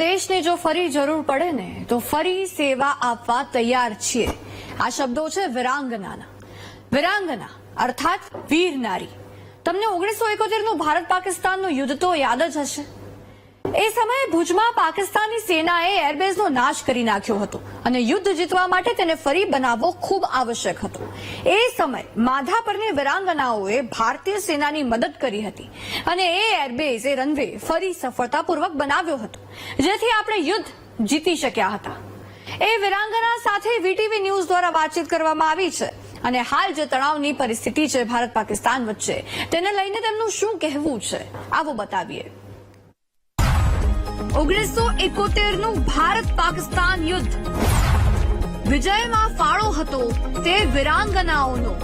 દેશને જો ફરી જરૂર પડે ને, તો ફરી સેવા આપવા તૈયાર છીએ. આ શબ્દો છે વિરાંગનાના. વિરાંગના, અર્થાત વીર નારી તમને ઓગણીસો એકોતેરનું ભારત પાકિસ્તાનનું યુદ્ધ તો યાદ જ હશે. એ સમયે ભુજમાં પાકિસ્તાની સેનાએ એરબેઝનો નાશ કરી નાખ્યો હતો અને યુદ્ધ જીતવા માટે તેને ફરી બનાવવો ખૂબ આવશ્યક હતો. એ સમય માધાપરની વિરાંગનાઓએ ભારતીય સેનાની મદદ કરી હતી અને એ એરબેઝ, એ રનવે ફરી સફળતાપૂર્વક બનાવ્યો હતો, જેથી આપણે યુદ્ધ જીતી શક્યા હતા. એ વિરાંગના સાથે વીટીવી ન્યૂઝ દ્વારા વાતચીત કરવામાં આવી છે અને હાલ જે તણાવની પરિસ્થિતિ છે ભારત પાકિસ્તાન વચ્ચે, તેને લઈને તેમનું શું કહેવું છે, આવો બતાવીએ. ઓગણીસો એકોતેરનું ભારત પાકિસ્તાન યુદ્ધ. વિજયમાં ફાળો હતો તે વિરાંગનાઓનો.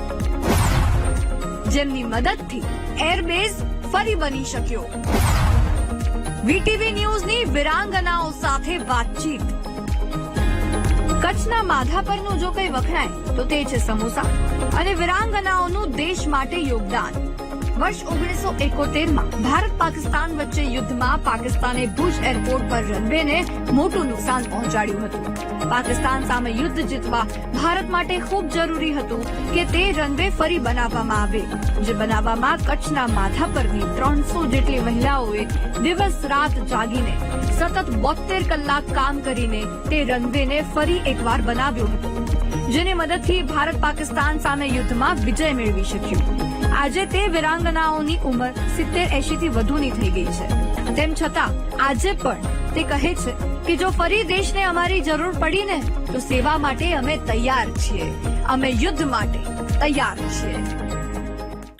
જેમની મદદથી એરબેઝ ફરી બની શક્યો. વીટીવી ન્યૂઝની વિરાંગનાઓ સાથે વાતચીત. કચ્છના માધા પરનું જો કંઈ વખણાય, તો તે છે સમોસા. અને વિરાંગનાઓનું દેશ માટે યોગદાન. વર્ષ ઓગણીસો એકોતેરમાં ભારત પાકિસ્તાન વચ્ચે યુદ્ધમાં પાકિસ્તાને ભુજ એરપોર્ટ પર રનવેને મોટું નુકસાન પહોંચાડ્યું હતું. પાકિસ્તાન સામે યુદ્ધ જીતવા ભારત માટે ખૂબ જરૂરી હતું કે તે રનવે ફરી બનાવવામાં આવે, જે બનાવવામાં કચ્છના માથા ત્રણસો જેટલી મહિલાઓએ દિવસ રાત જાગીને સતત બોતેર કલાક કામ કરીને તે રનવેને ફરી એકવાર બનાવ્યો હતો, જેની મદદથી ભારત પાકિસ્તાન સામે યુદ્ધમાં વિજય મેળવી શક્યું. આજે તે વિરાંગનાઓની ઉંમર સિત્તેર એસી થી વધુની થઈ ગઈ છે. તેમ છતાં, આજે પણ તે કહે છે કે જો ફરી દેશને અમારી જરૂર પડી ને, તો સેવા માટે અમે તૈયાર છીએ. અમે યુદ્ધ માટે તૈયાર છીએ.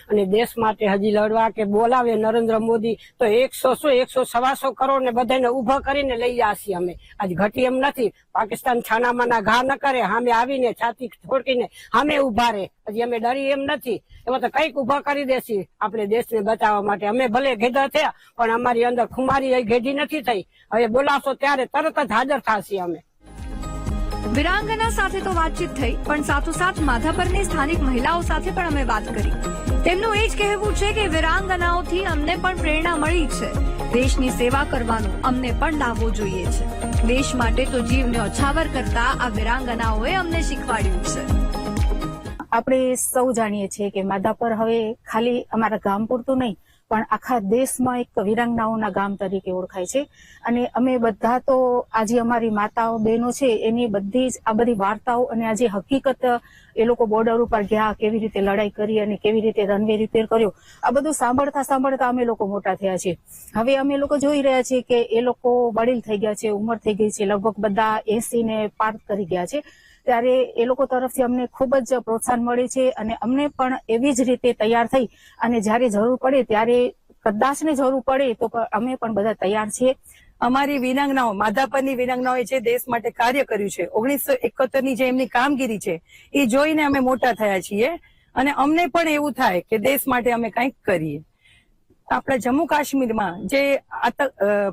અને દેશ માટે હજી લડવા કે બોલાવે નરેન્દ્ર મોદી, તો એકસો સો, એકસો સવાસો કરોડ ને બધાને ઊભા કરીને લઈ જશે અમે. આજ ઘટી એમ નથી. પાકિસ્તાન છાનામાના ઘા ન કરે સામે આવીને છાતી છોડકીને હામે ઊભા રહે. હજી અમે ડરી એમ નથી. એમાં તો કંઈક ઊભા કરી દેસી આપણે દેશને બચાવવા માટે અમે ભલે ઘેડા થયા, પણ અમારી અંદર ખુમારી ઘેડી નથી થઈ. હવે બોલાવશો ત્યારે તરત જ હાજર થશે અમે. વિરાંગના સાથે તો વાતચીત થઈ, પણ સાથોસાથ માધાપરની સ્થાનિક મહિલાઓ સાથે પણ અમે વાત કરી. તેમનું એ જ કહેવું છે કે વિરાંગનાઓથી અમને પણ પ્રેરણા મળી છે. દેશની સેવા કરવાનો અમને પણ લાવવો જોઈએ છે. દેશ માટે તો જીવને ઓછાવર કરતા આ વિરાંગનાઓએ અમને શીખવાડ્યું છે. આપણે સૌ જાણીએ છીએ કે માધાપર હવે ખાલી અમારા ગામ પૂરતું નહીં પણ આખા દેશમાં એક વિરાંગનાઓના ગામ તરીકે ઓળખાય છે. અને અમે બધા તો આજે અમારી માતાઓ, બહેનો છે, એની બધી જ આ બધી વાર્તાઓ અને આજે હકીકત, એ લોકો બોર્ડર ઉપર ગયા, કેવી રીતે લડાઈ કરી અને કેવી રીતે રનવે રિપેર કર્યો, આ બધું સાંભળતા સાંભળતા અમે લોકો મોટા થયા છે. હવે અમે લોકો જોઈ રહ્યા છીએ કે એ લોકો વડીલ થઈ ગયા છે, ઉંમર થઈ ગઈ છે, લગભગ બધા એસી ને પાર કરી ગયા છે. ત્યારે એ લોકો તરફથી અમને ખૂબ જ પ્રોત્સાહન મળે છે અને અમને પણ એવી જ રીતે તૈયાર થઈ અને જ્યારે જરૂર પડે ત્યારે કદાચ ને જરૂર પડે તો અમે પણ બધા તૈયાર છીએ. અમારી વિરાંગનાઓ માધાપરની વિરાંગનાઓએ જે દેશ માટે કાર્ય કર્યું છે, ઓગણીસો એકોતેરની જે એમની કામગીરી છે, એ જોઈને અમે મોટા થયા છીએ અને અમને પણ એવું થાય કે દેશ માટે અમે કંઈક કરીએ. આપણા જમ્મુ કાશ્મીરમાં જે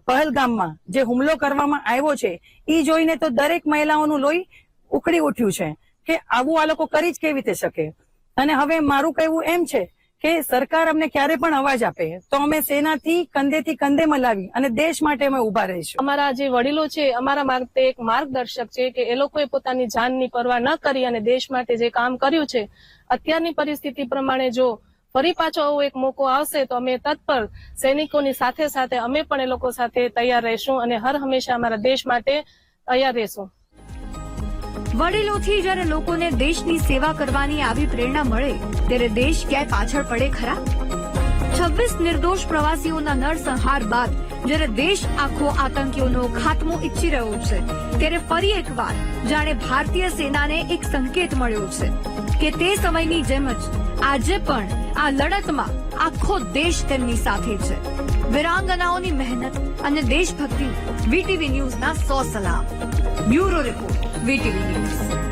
પહલગામમાં જે હુમલો કરવામાં આવ્યો છે એ જોઈને તો દરેક મહિલાઓનું લોહી ઉકળી ઉઠ્યું છે કે આવું આ લોકો કરી જ કેવી રીતે શકે? અને હવે મારું કહેવું એમ છે કે સરકાર અમને ક્યારે પણ અવાજ આપે, તો અમે સેનાથી કંધેથી કંધે મલાવી અને દેશ માટે અમે ઊભા રહીશું. અમારા જે વડીલો છે, અમારા માટે એક માર્ગદર્શક છે કે એ લોકોએ પોતાની જાનની પરવા ન કરી અને દેશ માટે જે કામ કર્યું છે, અત્યારની પરિસ્થિતિ પ્રમાણે જો ફરી પાછો આવો એક મોકો આવશે, તો અમે તત્પર સૈનિકોની સાથે સાથે અમે પણ એ લોકો સાથે તૈયાર રહીશું અને હર હંમેશા અમારા દેશ માટે તૈયાર રહીશું. વડીલોથી જ્યારે લોકોને દેશની સેવા કરવાની આવી પ્રેરણા મળે, ત્યારે દેશ ક્યાંય પાછળ પડે ખરા? છવ્વીસ નિર્દોષ પ્રવાસીઓના નરસંહાર બાદ જ્યારે દેશ આખો આતંકીઓનો ખાત્મો ઈચ્છી રહ્યો છે, ત્યારે ફરી એકવાર જાણે ભારતીય સેનાને એક સંકેત મળ્યો છે કે તે સમયની જેમ જ આજે પણ આ લડતમાં આખો દેશ તેમની સાથે છે. વિરાંગનાઓની મહેનત અને દેશભક્તિ, વીટીવી ન્યૂઝના સો સલામ. Bureau report. VTV news